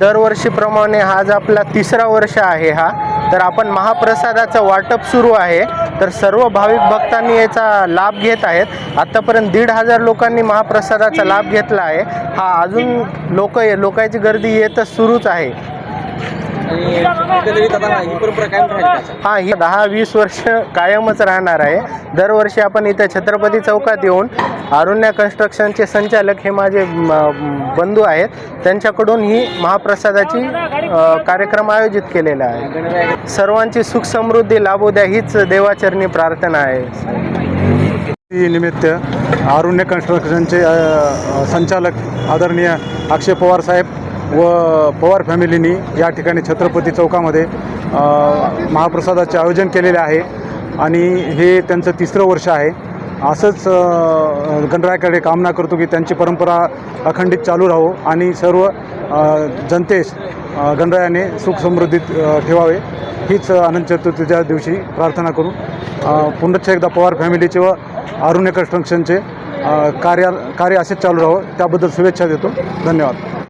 दरवर्षीप्रमाणे आज आपला तिसरा वर्ष आहे हा. तर आपण महाप्रसादाचं वाटप सुरू आहे. तर सर्व भाविक भक्तांनी याचा लाभ घेत आहेत. आत्तापर्यंत दीड हजार लोकांनी महाप्रसादाचा लाभ घेतला आहे. हा अजून लोक लोकांची गर्दी येतच सुरूच आहे. आणि एकंदरीत आता ही परंपरा कायम राहील का आता? हा ही दहा वीस वर्ष कायमच राहणार आहे. दरवर्षी आपण इथं छत्रपती चौकात येऊन अरुण्या कन्स्ट्रक्शनचे संचालक हे माझे म, बंधू आहेत. त्यांच्याकडून ही महाप्रसादाची अ, कार्यक्रम आयोजित केलेला आहे. सर्वांची सुख समृद्धी लाभू द्या हीच देवाचरणी प्रार्थना आहे. निमित्त आरुण्य कन्स्ट्रक्शनचे अ, संचालक आदरणीय अक्षय पवार साहेब व पवार फॅमिलीनी या ठिकाणी छत्रपती चौकामध्ये महाप्रसादाचे आयोजन केलेले आहे. आणि हे त्यांचं तिसरं वर्ष आहे. असंच गणरायाकडे कामना करतो की त्यांची परंपरा अखंडित चालू राहो आणि सर्व जनतेस गणरायाने सुख समृद्धीत ठेवावे. हीच अनंत चतुर्थीच्या दिवशी प्रार्थना करू. अ, पुनश्च एकदा पवार फॅमिलीचे व आरुण्य कन्स्ट्रक्शनचे अ, कार्य कार्य असेच चालू राहो. त्याबद्दल शुभेच्छा देतो. धन्यवाद.